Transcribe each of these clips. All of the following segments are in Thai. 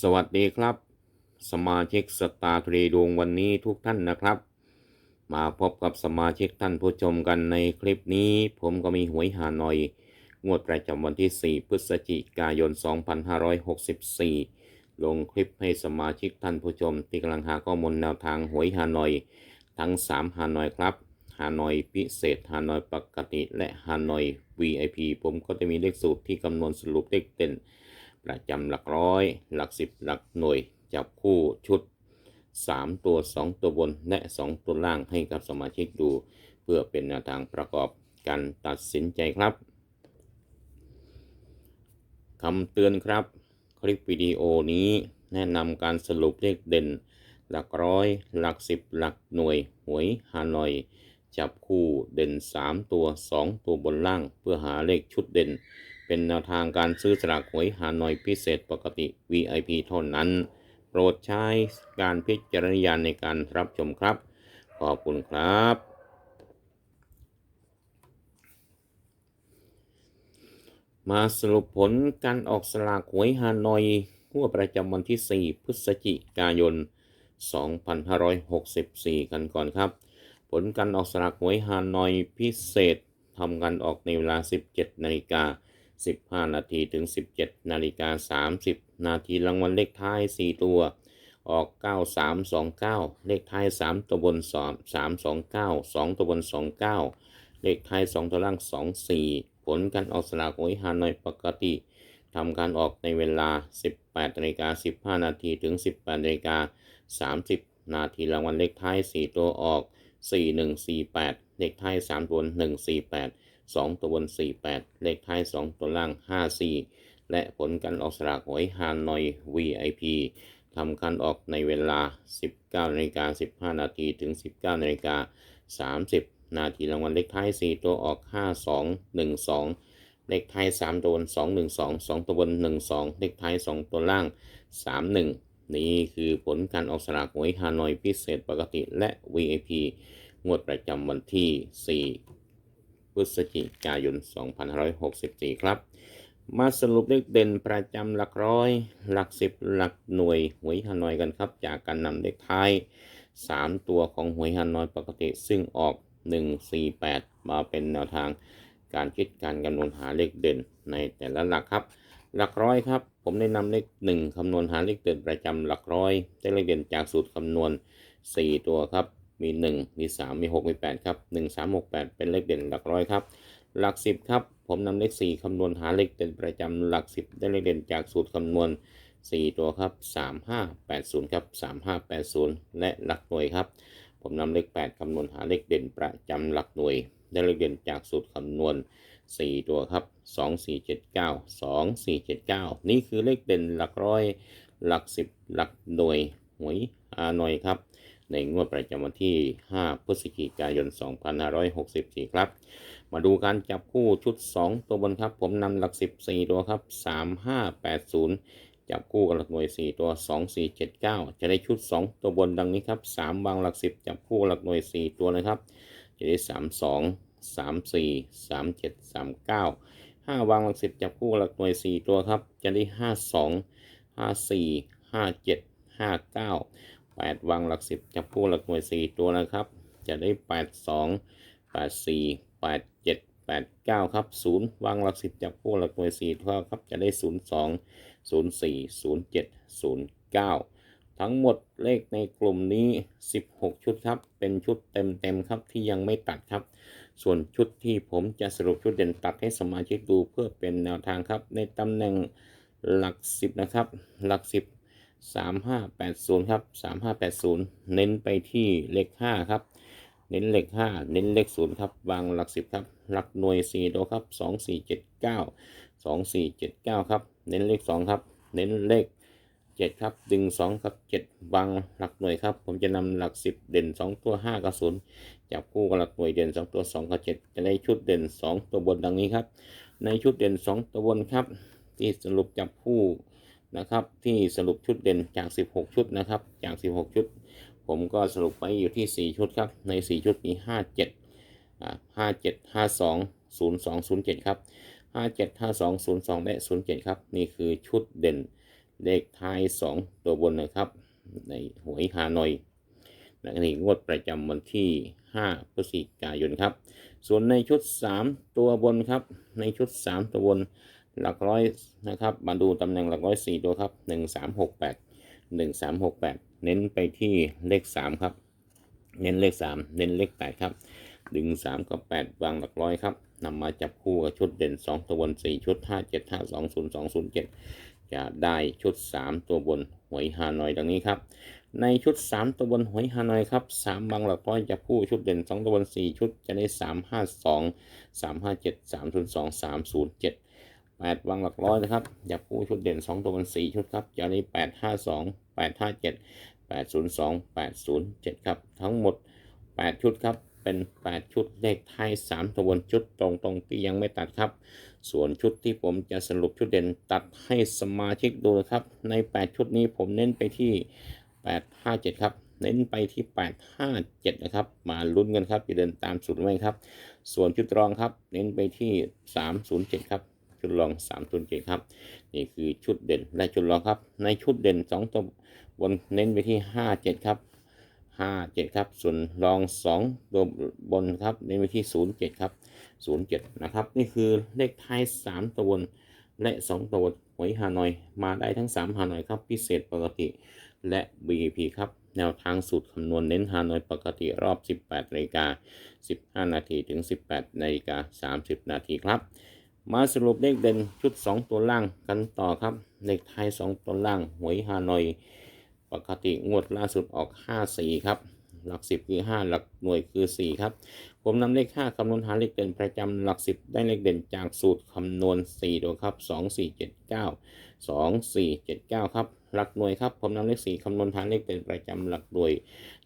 สวัสดีครับ สมาชิกสตาร์ทรีดวงวันนี้ทุกท่านนะครับ มาพบกับสมาชิกท่านผู้ชมกันในคลิปนี้ ผมก็มีหวยหาหน่อย งวดประจำวันที่ 4 พฤศจิกายน 2564 ลงคลิปให้สมาชิกท่านผู้ชม ที่กำลังหาข้อมูลแนวทางหวยหาหน่อย ทั้ง 3 หาหน่อยครับฮานอยพิเศษฮานอยปกติ และฮานอย VIP ผมก็จะมีเลขสูตรที่คำนวณสรุปเลขเด่น ประจำหลักร้อย หลักสิบหลักหน่วย จับคู่ชุด 3 ตัว 2 ตัวบนและ 2 ตัวล่างให้กับสมาชิกดู เพื่อเป็นแนวทางประกอบการตัดสินใจครับคำเตือนครับ คลิปวิดีโอนี้แนะนำการสรุปเลขเด่น หลักร้อย หลักสิบหลักหน่วย หวยฮานอย จับคู่เด่น 3 ตัว 2 ตัวบนล่าง เพื่อหาเลขชุดเด่น เป็นแนวทางการซื้อสลากหวยฮานอยพิเศษปกติ VIP เท่านั้น โปรดใช้การพิจารณญาณในการรับชมครับ ขอบคุณครับ มาสรุปผลการออกสลากหวยฮานอยหัวดประจำวันที่ 4 พฤศจิกายน 2564 กันก่อนครับ ผลการออกสลากหวยฮานอยพิเศษทำกันออกในเวลา 17 นาฬิกา 15 นาทีถึง 17 นาฬิกา 30 นาทีรางวัลเลขท้าย 4 ตัว ออก 9329 เลขท้าย 3 ตัวบน2 329 2 ตัวบน 29 เลขท้าย 2 ตัวล่าง 24 ผลการออกสลากหวยฮานอยปกติทำการออกในเวลา 18นาฬิกา15 นาทีถึง 18นาฬิกา 30 นาทีรางวัลเลขท้าย 4 ตัวออก 4148 เลขท้าย 3 ตัวบน148 2 ตัวบน 48 เลขท้าย 2 ตัวล่าง 54 และผลการออกสลากหวยฮานอย VIP ทำการออกในเวลา 19นาฬิกา15 นาทีถึง 19นาฬิกา30 นาทีรางวัลเลขท้าย 4 ตัวออก 5212เลขท้าย3ตัวบน212 2 ตัวบน 12 เลขท้าย 2 ตัวล่าง 31 นี่คือผลการออกสลากหวยฮานอยพิเศษปกติและ VIP งวดประจำวันที่ 4 พฤศจิกายน 2564 ครับ มาสรุปเลขเด่นประจำหลักร้อย หลักสิบหลักหน่วยหวยฮานอยกันครับ จากการนำเลขท้าย 3 ตัวของหวยฮานอยปกติซึ่งออก 148 มาเป็นแนวทางการคิดการคำนวณหาเลขเด่นในแต่ละหลักครับ หลักร้อยครับ ผมได้นำเลข 1คำนวณหาเลขเด่นประจำหลักร้อย ได้เลขเด่นจากสูตรคำนวณ 4 ตัวครับ มี 1 มี 3 มี 6 มี 8 ครับ 1 3 6 8 เป็นเลขเด่นหลักร้อยครับ หลัก 10 ครับ ผมนำเลข 4คำนวณหาเลขเด่นประจำหลัก 10 ได้เลขเด่นจากสูตรคำนวณ 4 ตัวครับ 3580 ครับ 3580 และหลักหน่วยครับ ผมนำเลข 8คำนวณหาเลขเด่นประจำหลักหน่วย ได้เลขเด่นจากสูตรคำนวณ 4 ตัวครับ 2479 2479 นี่คือเลขเด่นหลักร้อย หลัก 10 หลักหน่วยหวยอาหน่อยครับ ในงวดประจำวันที่ 5 พฤศจิกายน 2564 ครับ มาดูการจับคู่ชุด 2 ตัวบนครับ ผมนำหลัก 14 ตัวครับ 3580 จับคู่กับหลักหน่วย 4 ตัว 2479 จะได้ชุด 2 ตัวบนดังนี้ครับ 3 วางหลัก 10 จับคู่หลักหน่วย 4 ตัวนะครับ จะได้ 32 34 37 39 5 วางหลัก 10 จับคู่หลักหน่วย 4 ตัวครับ จะได้ 52 54 57 59 8 วางหลัก 10จับคู่หลักหน่วย 4 ตัวนะครับ จะได้ 82 84 87 89 ครับ 0 วางหลัก 10จับคู่หลักหน่วย 4 ตัวครับ จะได้ 02 04 07 09 ทั้งหมดเลขในกลุ่มนี้ 16 ชุดครับ เป็นชุดเต็มๆครับที่ยังไม่ตัดครับ ส่วนชุดที่ผมจะสรุปชุดเด่นตัดให้สมาชิกดูเพื่อเป็นแนวทางครับ ในตำแหน่งหลัก 10 นะครับ หลัก 10 3580 ครับ 3580 เน้นไปที่เลข 5 ครับ เน้นเลข 5 เน้นเลข 0 ครับวางหลัก 10 ครับ หลักหน่วย 4 ตัวครับ 2479 2479 ครับ เน้นเลข 2 ครับ เน้นเลข 7 ครับ ดึง 2 ครับ 7 วางหลักหน่วยครับ ผมจะนำหลัก 10 เด่น 2 ตัว 5 กับ 0 จับคู่กับหลักหน่วยเด่น 2 ตัว 2 กับ 7 จะได้ชุดเด่น 2 ตัวบนดังนี้ครับ ในชุดเด่น 2 ตัวบนครับ ที่สรุปจับคู่ นะครับที่สรุปชุดเด่นจาก 16 ชุดนะครับจาก 16 ชุด ผมก็สรุปไว้อยู่ที่ 4 ชุดครับใน 4 ชุดมี 57อ่า57 52 02 07 ครับ 57 52 02 และ 07 ครับ นี่คือชุดเด่นเลขท้าย 2 ตัวบนนะครับ ในหวยฮานอยนะนี่งวดประจำวันที่ 5 พฤศจิกายนครับ ส่วนในชุด 3 ตัวบนครับ ในชุด 3 ตัวบน หลักร้อยนะครับ มาดูตำแหน่งหลักร้อย4ตัวครับ1368 1368เน้นไปที่เลข3ครับ เน้นเลข3เน้นเลข8ครับดึง3กับ8วางหลักร้อยครับนำมาจับคู่กับชุดเด่น2ตัวบน4ชุด5 7 5 2 0 2 0 7จะได้ชุด3ตัวบนหวยฮานอยดังนี้ครับในชุด 3 ตัวบนหวยฮานอยครับ3บางหลักร้อยจับคู่ชุดเด่น 2 ตัวบน 4 ชุดจะได้ 3 5 2 3 5 7 3 0 2 3 0 7 8วางหลักร้อยนะครับจับคู่ชุดเด่น2ตัวบน4ชุดครับจะได้8 5 2 8 5 7 8 0 2 8 0 7ครับ ทั้งหมด8ชุดครับ เป็น8ชุดเลขท้าย3ตัวบนชุดตรงๆที่ยังไม่ตัดครับ ส่วนชุดที่ผมจะสรุปชุดเด่นตัดให้สมาชิกดูนะครับ ใน8ชุดนี้ผมเน้นไปที่8 5 7ครับเน้นไปที่ 8 5 7 นะครับ มาลุ้นกันครับจะเดินตามสูตรไหมครับ ส่วนชุดรองครับ เน้นไปที่ 307 ครับ ชุดรอง307ครับ นี่คือชุดเด่นและชุดรองครับ ในชุดเด่น 2 ตัวบนเน้นไปที่ 57 ครับ 57 ครับ ส่วนรอง 2 ตัวบนครับ เน้นไปที่ 07 ครับ 07 นะครับ นี่คือเลขท้าย 3 ตัวบนและ 2 ตัวบนหวยฮานอย มาได้ทั้ง 3ฮานอยครับ พิเศษปกติและ VIP ครับแนวทางสูตรคำนวณเน้นฮานอยปกติรอบ 18นาฬิกา15 นาทีถึง 18นาฬิกา30 นาทีครับ มาสรุปเลขเด่นชุด 2 ตัวล่างกันต่อครับเลขท้าย2 ตัวล่าง หวยฮานอย ปกติงวดล่าสุดออก 5 4 ครับ หลัก 10 คือ 5 หลักหน่วยคือ 4 ครับ ผมนำเลข 5 คำนวณหาเลขเด่นประจำหลัก 10 ได้เลขเด่นจากสูตรคำนวณ4ตัวครับ 2 4 7 9 2 4 7 9 ครับ หลักหน่วยครับ ผมนำเลข 4 คำนวณหาเลขเด่นประจำหลักหน่วย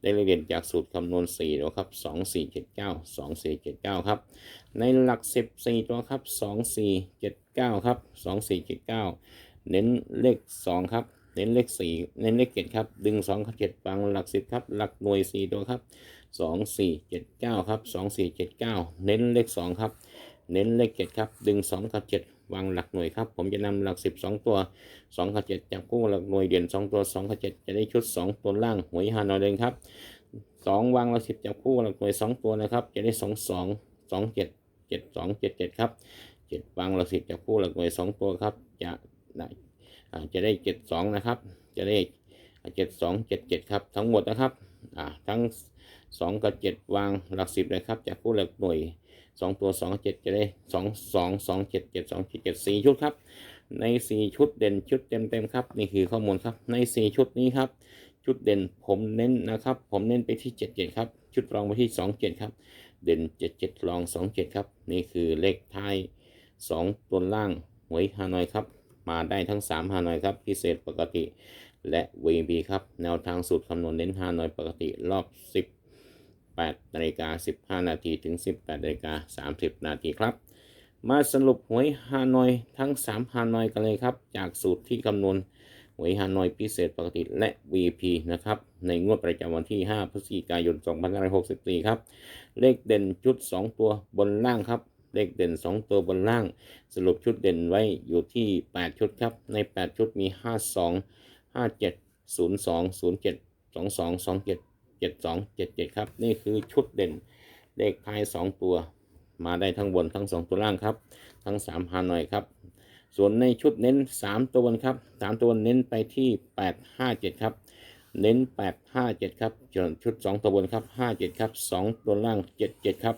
ได้เลขเด่นจากสูตรคำนวณ4ตัวครับ 2 4 7 9 2 4 7 9 ครับ ในหลัก 10 4 ตัวครับ 2 4 7 9 ครับ 2 4 7 9 เน้นเลข 2 ครับ เน้นเลขสี่เน้นเลขเจ็ดครับ ดึงสองครับเจ็ดบังหลักสิบครับ หลักหน่วยสี่ตัวครับสองสี่เจ็ดเก้าครับสองสี่เจ็ดเก้าเน้นเลขสองครับ เน้นเลขเจ็ดครับ ดึงสองกับเจ็ดวางหลักหน่วยครับ ผมจะนำหลักสิบสองตัวสองกับเจ็ดจับคู่หลักหน่วยเด่นสองตัวสองกับเจ็ดจะได้ชุดสองตัวล่างหวยฮานอยเดินครับสองวางหลักสิบจับคู่หลักหน่วยสองตัวนะครับ จะได้สองสองสองเจ็ดเจ็ดสองเจ็ดเจ็ดครับเจ็ดวางหลักสิบจับคู่หลักหน่วยสองตัวครับจะได้ จะได้7 2นะครับ จะได้7 2 7 7ครับทั้งหมดนะครับทั้ง2กับ7วางหลัก10เลยครับจับคู่หลักหน่วย2ตัว2 7จะได้2 2 2 7 7 2 7 7 4ชุดครับ ใน4ชุดเด่นชุดเต็มเต็มๆครับ นี่คือข้อมูลครับ ใน4ชุดนี้ครับ ชุดเด่นผมเน้นนะครับ ผมเน้นไปที่7 7ครับ ชุดรองไปที่2 7ครับ เด่น7 7รอง2 7ครับ นี่คือเลขท้าย2ตัวล่างหวยฮานอยครับ มาได้ทั้ง3ฮานอยครับ พิเศษปกติและ VB ครับ แนวทางสูตรคำนวณเน้นฮานอยปกติรอบ 18นาฬิกา15 นาทีถึง 18นาฬิกา30 นาทีครับ มาสรุปหวยฮานอยทั้ง 3ฮานอยกันเลยครับ จากสูตรที่คำนวณหวยฮานอยพิเศษปกติและ VP นะครับ ในงวดประจำวันที่ 5 พฤศจิกายน 2564 ครับ เลขเด่นชุด 2 ตัวบนล่างครับ เลขเด่น 2 ตัวบนล่าง สรุปชุดเด่นไว้อยู่ที่ 8 ชุดครับ ใน 8 ชุดมี 52 57 02 07 22 27 72 77 ครับ นี่คือชุดเด่น เลขท้าย 2 ตัว มาได้ทั้งบนทั้ง 2 ตัวล่างครับ ทั้ง3ฮานอยครับ ส่วนในชุดเน้น 3 ตัวบนครับ 3 ตัวบนเน้นไปที่ 8 5 7 ครับเน้น 8 5 7 ครับส่วนชุด 2 ตัวบนครับ 5 7 ครับ 2 ตัวล่าง 7 7 ครับ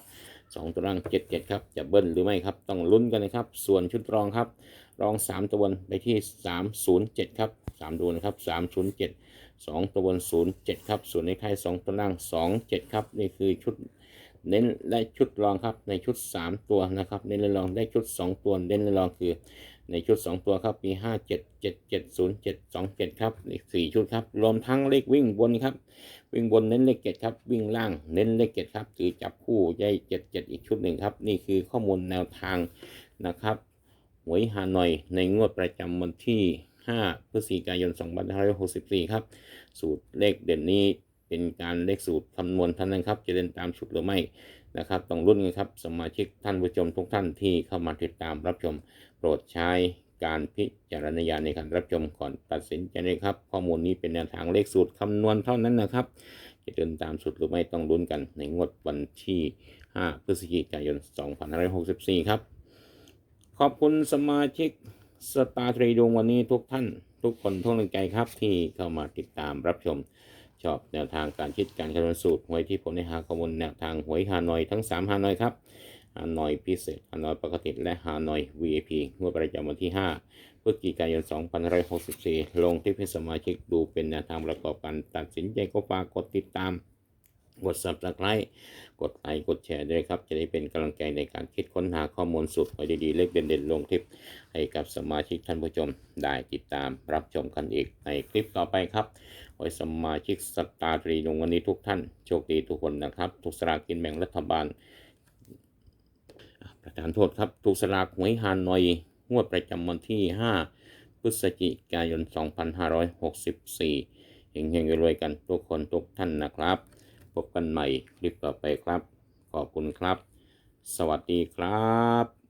2 ตัวล่าง 7 7 ครับ จะเบิ้ลหรือไม่ครับ ต้องลุ้นกันนะครับ ส่วนชุดรองครับ รอง 3 ตัวบนไปที่ 307 ครับ 3 ดูนะครับ 307 2 ตัวบน 07 ครับ ส่วนในท้าย2ตัวล่าง 27 ครับ นี่คือชุด เน้นและชุดรองครับในชุด 3 ตัวนะครับเน้นและรองได้ชุด 2 ตัวเน้นและรองคือในชุด 2 ตัวครับมี 5 7 7 7 0 7 2 7ครับอีก4ชุดครับรวมทั้งเลขวิ่งบนครับ วิ่งบนเน้นเลขเจ็ดครับวิ่งล่างเน้นเลขเจ็ดครับถือจับคู่ได้เจ็ดเจ็ดอีกชุดหนึ่งครับนี่คือข้อมูลแนวทางนะครับหวยฮานอยในงวดประจำวันที่ 5 พฤศจิกายน 2564 ครับ สูตรเลขเด่นนี้ เป็นการเลขสูตรคำนวณเท่านั้นครับ จะเดินตามชุดหรือไม่นะครับ ต้องรุ่นกันครับ สมาชิกท่านผู้ชมทุกท่านที่เข้ามาติดตามรับชม โปรดใช้การพิจารณญาณในการรับชมก่อนตัดสินใจนะครับ ข้อมูลนี้เป็นแนวทางเลขสูตรคำนวณเท่านั้นนะครับ จะเดินตามสูตรหรือไม่ต้องลุ้นกันในงวดวันที่ 5 พฤศจิกายน 2564 ครับ ขอบคุณสมาชิกสตาร์ทรีดวงวันนี้ทุกท่าน ทุกคนทุกกำลังใจครับที่เข้ามาติดตามรับชม ชอบแนวทางการคิดการคำนวณสูตรหวยที่ผมได้หาข้อมูลแนวทางหวยฮานอยทั้ง 3 ฮานอยครับฮานอยพิเศษฮานอยปกติและฮานอย VIP งวดประจำวันที่ 5 พฤศจิกายน 2564 ลงที่เพื่อนสมาชิกดูเป็นแนวทางประกอบการตัดสินใจก็ฝากกดติดตาม กด subscribe กดไลค์กดแชร์ด้วยครับ จะได้เป็นกำลังใจในการคิดค้นหาข้อมูลสูตรหวยดีๆ เลขเด่นๆ ลงคลิป ให้กับสมาชิกท่านผู้ชมได้ติดตามรับชมกันอีกในคลิปต่อไปครับขอสมาชิกสตาร์ทรีลงวันนี้ทุกท่าน โชคดีทุกคนนะครับ ทุกสลากกินแบ่งรัฐบาล ประธานโทษครับ ทุกสลากหวยฮานอยงวดประจำวันที่ 5 พฤศจิกายน 2564เฮงๆรวยๆกันทุกคนทุกท่านนะครับ พบกันใหม่คลิปต่อไปครับ ขอบคุณครับ สวัสดีครับ